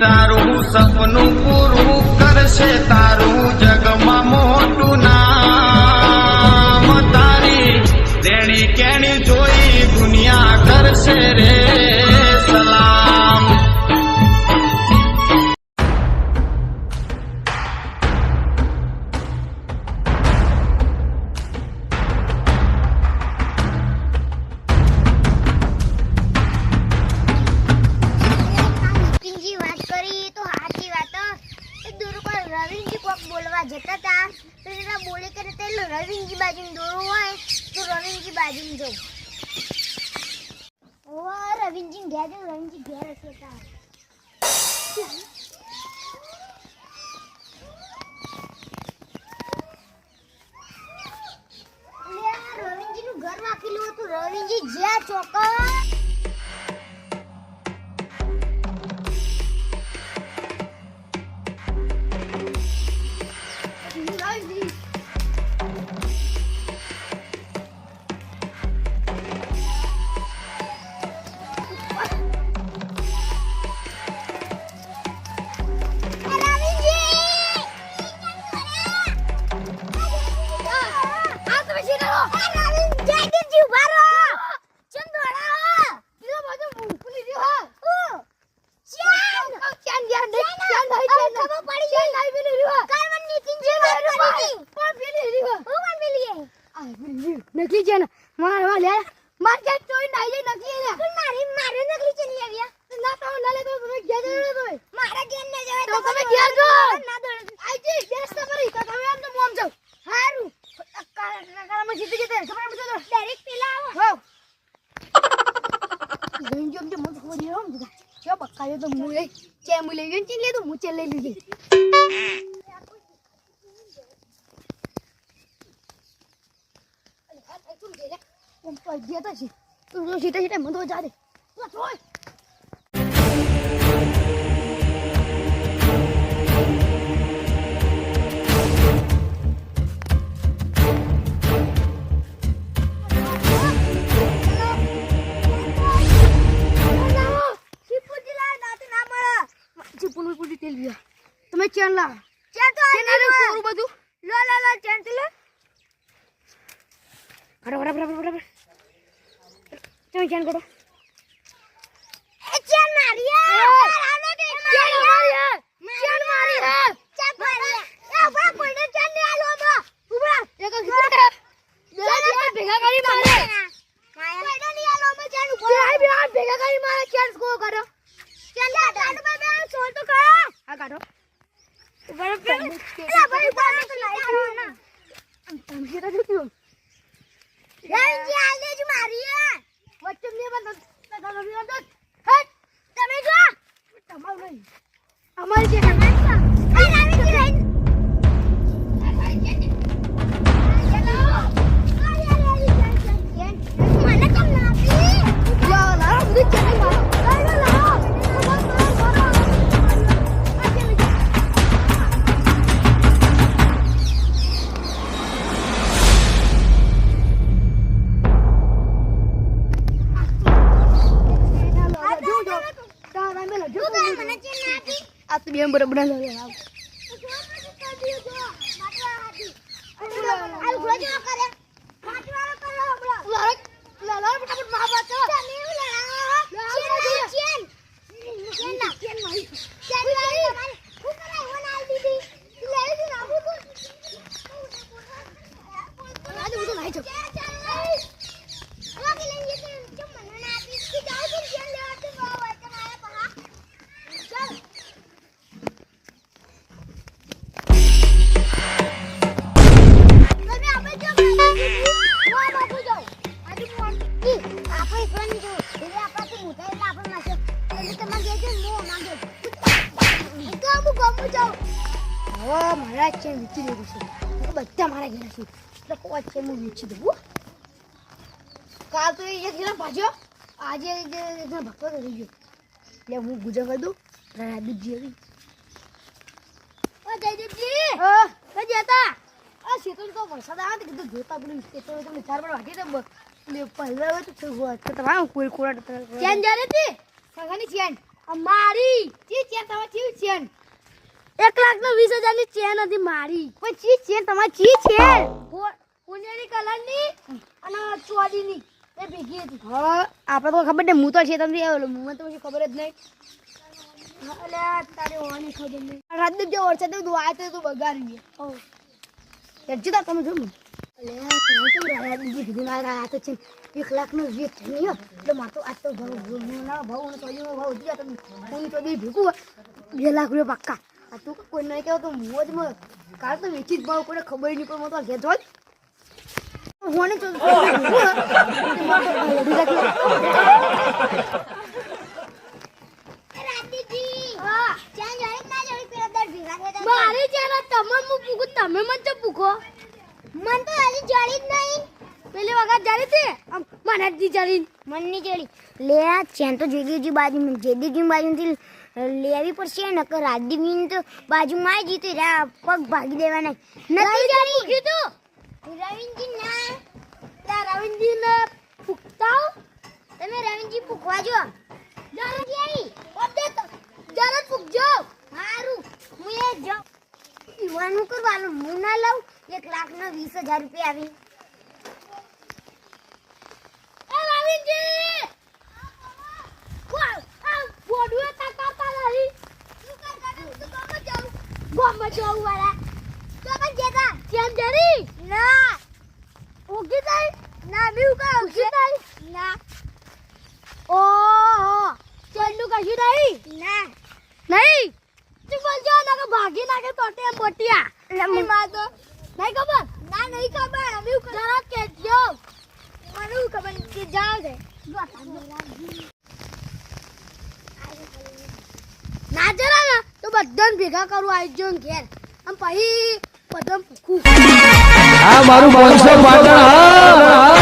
તારું સપનું પૂરું કરશે તારું. બાજુ જવું ઓ રવિનજી ઘેર જવું રવિનજી ઘેર હશે તાર રવિનજીનું ઘર વાકેલું હતું રવિનજી જ્યાં ચોક્કસ નકલી છે ને. માર માર લે માર કે ચોઈ નાઈ જઈ નકલી લે મારી મારે નકલી ચલી આવ્યા ના તો ના લે તો તમે ઘેર જજો તો મારા ઘેર ન જવાય તો તમે ઘેર જો ના દોડ આઈ જી તો તમારી તો તમે આમ તો મોમ જાવ હારું. કાળામાં જીતી જતે ખબર પડે તો. ડાયરેક્ટ પેલા આવો. હો. જોઈ જો જો મત ખબર કે બક્કાયો તો મુ એ ચે મુ લઈ ગયો ચી લે તો મુ ચે લઈ લીધી? ચેન તા તું તું તમે ચેન લાવો ચેન આલે કોરું બધું? લો લો લો ચેન તે લે. બરાબર બરાબર બરાબર તમે ચેન કરો એ ચાલ મારિયા આને દે ચેન મારી હે ચેન મારી હે ચાલ મારિયા એ બા કોઈને ચાલ ને આલો બા ઊભા એક કિલો દે ભેગા કરી મારે કોઈને ની આલો મે ચાલ બે આ બે આ ભેગા કરી મારે ચેન કો કરો ચાલ ચાલ બે બે સોલ તો કરો આ કાઢો બરાબર એલા ભાઈ બાને તો લાઈ ના તમે સીધા જોજો રણજી આલે જ મારિયા વચ્ચે તમે જો આ તો બેમ બરાબર હવે મારા ચેન વીચી દેવું છે? બધા મારા ઘેર છે. એટલે કોઈ છે હું વીચી દઉં કાલ તો એક જણા ભાજ્યો. આજે એક જણા ભક્તો રહી ગયો. એટલે હું ગુજા કરી દઉં રાબીજી આવી જયદીપજી! હા? જતા આ શેતન તો વરસાદ આવે તો કીધું જોતા શેતન તમે ચાર પર વાગી દે પહેલા હોય તો શું હોય તો તમારે કોઈ કોરા ચેન તી સગાની ચેન? અમારી જે ચેન તમે ચેન? એક લાખ ને વીસ હજારની ચેન હતી મારી કોઈ ચીજ છે તમારી ચીજ છે કલર કલરની અને ચોદીની એ ભેગી હતી હા આપણે તો ખબર નહીં હું તો છે તમને મને તો ખબર જ નહીં અલ્યા તારે હોવાની ખબર નહીં રાત જો વરસાદ તું આ તો તું બગાડી ગયો તા તમે જો ને છે એક લાખ નો થઈ ગયો એટલે મારે તો આજ તો ભાવ ના ભાવ ભાવ તમે હું ચોદી ભેગું બે લાખ રૂપિયા પાક્કા આ તું કોઈ નહીં કહેતો તો મોજમાં કાલ તો વેચી જ ભાવ પડે ખબર નહીં પણ તો ઘેર જોઈ હોને તો મારી હું તમે મને તો પૂછો મન તો હજી જડી જ નહીં. પેલી વખત મને જ મન જડી. લે આ ચેન તો જેદીજી બાજુ બાજુથી લેવી પડશે નકર રાદીબીન તો બાજુમાં જ જીતી રહ્યા પગ ભાગી દેવાના. નથી જડી કીધું રવિનજી ના રવિન્દ્ર ને પૂછતા તમે રવિનજી ફૂકવા જો. જારી આવી અપડેટ જારે ફૂકજો. મારું હું એ જો પીવાનું કરવાનું. હું ના લઉં એક લાખ નો વીસ હજાર રૂપિયા આવી. એ રવિન્દ્ર કોણ આ બોડુએ તાકાતા નહીં શું કર કાકા હું તો ગામમાં જાઉં ગોમાં જવું વાળા. તો કઈ જતા ચેન જારી ના. ઉગી જાય ના બીવું કા ઉગી જાય ના. ઓહો. ચેનનું કશું નહીં? ના. નહીં? તું બોલજો ના કે ભાગી નાખે તોટે એમ બોટિયા. લમ્મી માં તો. નહીં ખબર? ના નહીં ખબર. અમે જરા કેજો મને ખબર કે જાવ દે ના જરા ના તો બધાને ભેગા કરું આવી જો ઘેર. આમ પછી બધા ભૂખું આ મારું હા.